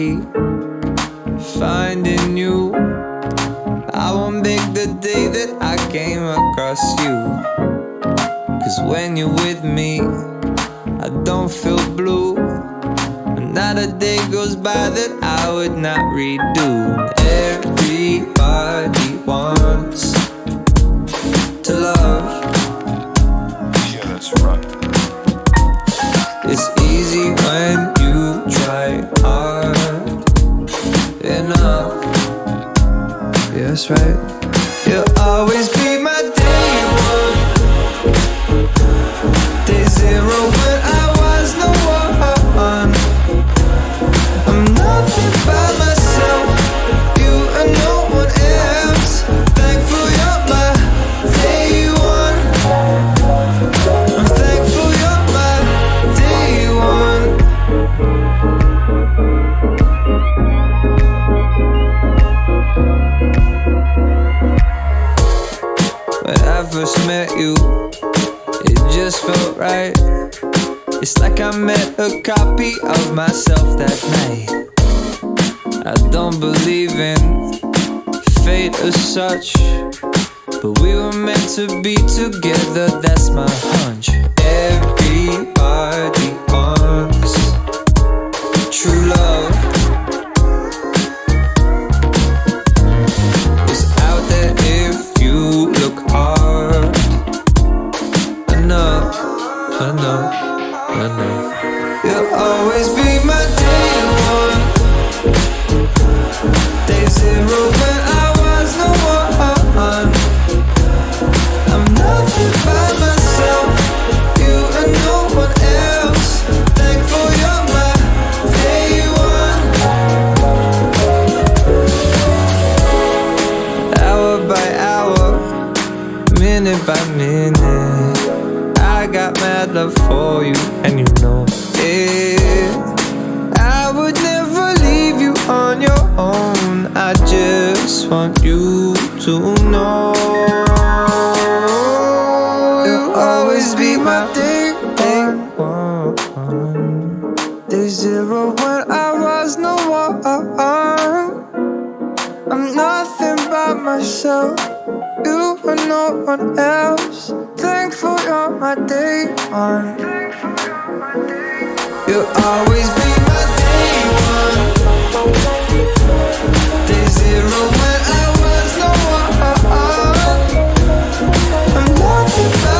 keep finding you. I won't beg the day that I came across you. Cause when you're with me, I don't feel blue. And not a day goes by that I would not redo. Everybody wants to love. Yeah, that's right. It's easy when you try hard. right. You'll always be I first met you, it just felt right. It's like I met a copy of myself that night. I don't believe in fate as such, but we were meant to be together, that's my hunch. Everybody wants true love. always be my day one. Day zero when I was no one. I'm nothing by myself. You are no one else. Thankful you're my day one. You'll always be my day one. Day zero when I was no one. I'm nothing but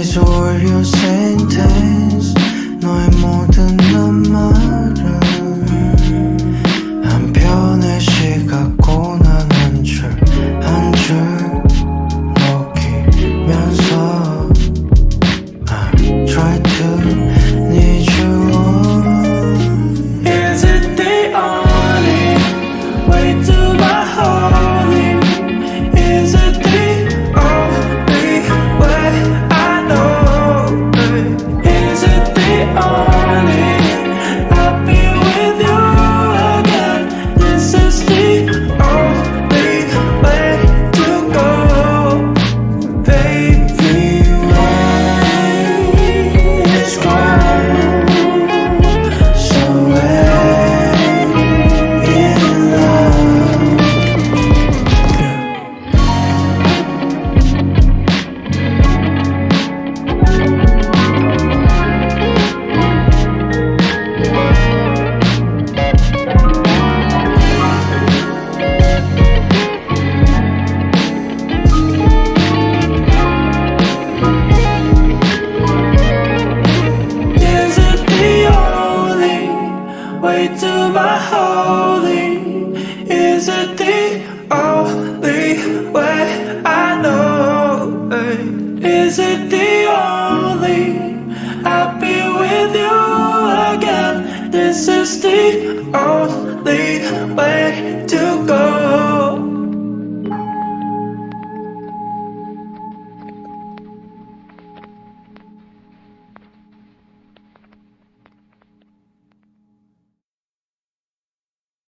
It's a warrior sentence No hay more than a